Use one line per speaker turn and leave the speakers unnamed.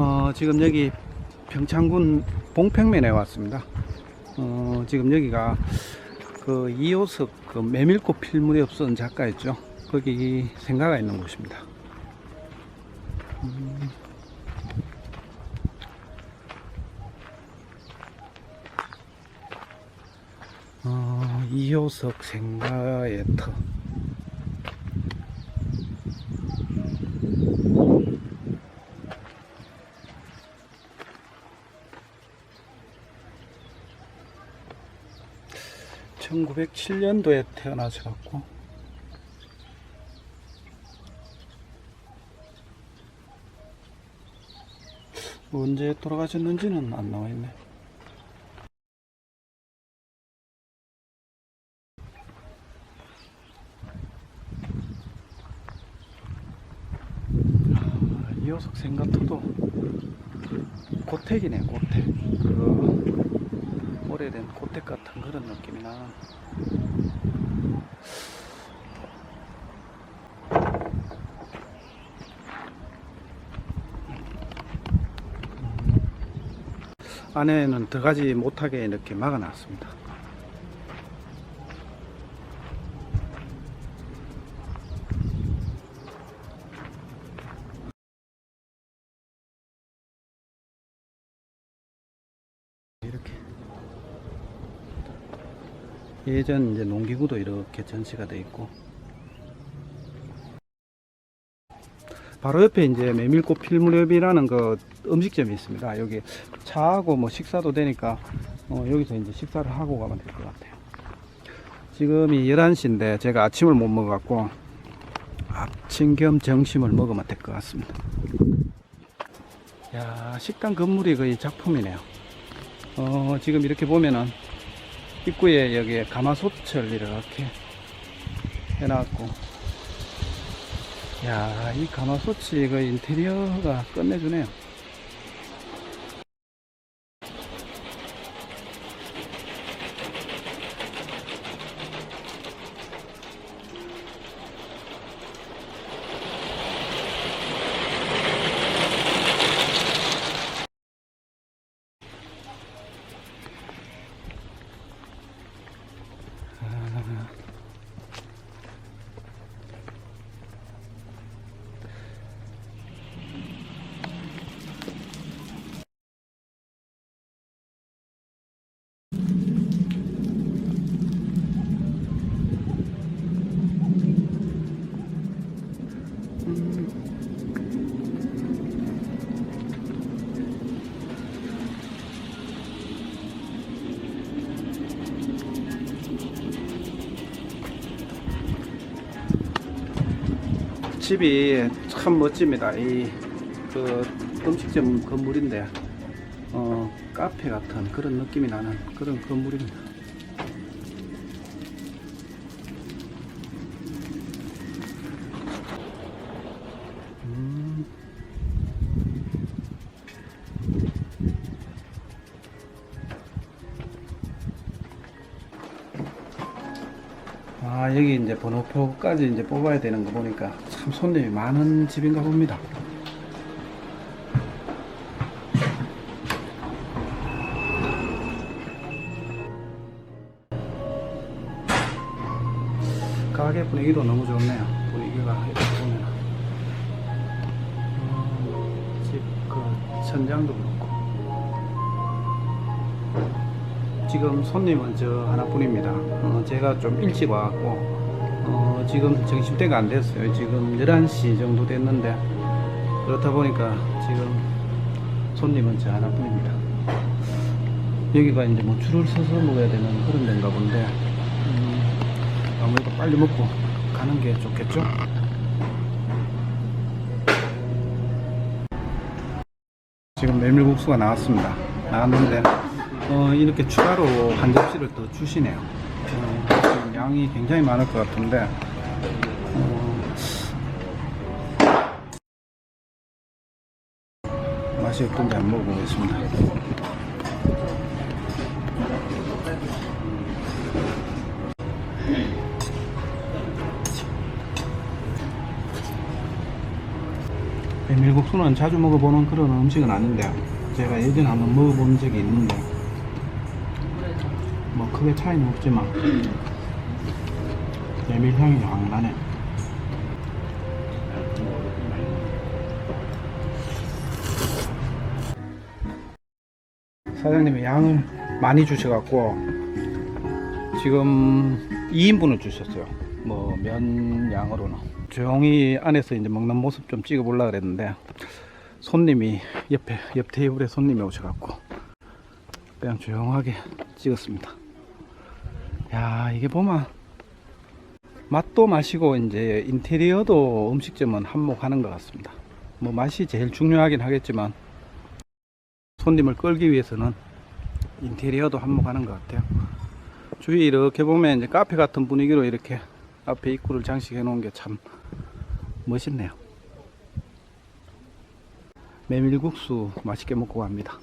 어, 지금 여기 평창군 봉평면에 왔습니다. 어, 지금 여기가 그 이호석 그 메밀꽃 필 물이 없었던 작가 있죠. 거기 생가가 있는 곳입니다. 음. 어, 이호석 생가의 터. (1907년도에) 태어나셔 갖고 언제 돌아가셨는지는 안 나와 있네. 아, 이호석 생가토도 고택이네 고택. 그 오래된 고택 같은 그런 느낌이 나. 안에는 들어가지 못하게 이렇게 막아놨습니다. 이렇게 예전 이제 농기구도 이렇게 전시가 돼 있고 바로 옆에 이제 메밀꽃 필무렵이라는 그 음식점이 있습니다. 여기 차하고 뭐 식사도 되니까 어, 여기서 이제 식사를 하고 가면 될 것 같아요. 지금이 11시인데 제가 아침을 못 먹어갖고 아침 겸 점심을 먹으면 될 것 같습니다. 야, 식당 건물이 거의 작품이네요. 어, 지금 이렇게 보면은 입구에 여기에 가마솥을 이렇게 해놨고 야, 이 가마솥이 그 인테리어가 끝내주네요. 집이 참 멋집니다. 이 그 음식점 건물인데 어 카페 같은 그런 느낌이 나는 그런 건물입니다. 아 여기 이제 번호표까지 이제 뽑아야 되는 거 보니까 참 손님이 많은 집인가 봅니다. 가게 분위기도 너무 좋네요. 분위기가 이렇게 보면 음, 집그 천장도 그렇고 지금 손님은 저 하나뿐입니다. 어, 제가 좀 일찍 와갖고 어, 지금 점심때가 안 됐어요. 지금 11시 정도 됐는데 그렇다 보니까 지금 손님은 저 하나뿐입니다. 여기가 이제 뭐 줄을 서서 먹어야 되는 그런 데인가 본데 음, 아무래도 빨리 먹고 가는 게 좋겠죠? 지금 메밀국수가 나왔습니다. 나왔는데 어, 이렇게 추가로 한 접시를 더 주시네요. 어, 양이 굉장히 많을 것 같은데 어, 맛이 어떤지 한번 먹어보겠습니다. 메밀국수는 자주 먹어보는 그런 음식은 아닌데 제가 예전에 한번 먹어본 적이 있는데 뭐 크게 차이는 없지만 메밀향이 확 나네 사장님이 양을 많이 주셔갖고 지금 2인분을 주셨어요. 뭐 면 양으로는 조용히 안에서 이제 먹는 모습 좀 찍어 보려 그랬는데 손님이 옆에 옆 테이블에 손님이 오셔갖고 그냥 조용하게 찍었습니다. 야 이게 보면 맛도 맛이고 이제 인테리어도 음식점은 한몫하는 것 같습니다. 뭐 맛이 제일 중요하긴 하겠지만 손님을 끌기 위해서는 인테리어도 한몫하는 것 같아요. 주위 이렇게 보면 이제 카페 같은 분위기로 이렇게 앞에 입구를 장식해 놓은 게 참 멋있네요. 메밀국수 맛있게 먹고 갑니다.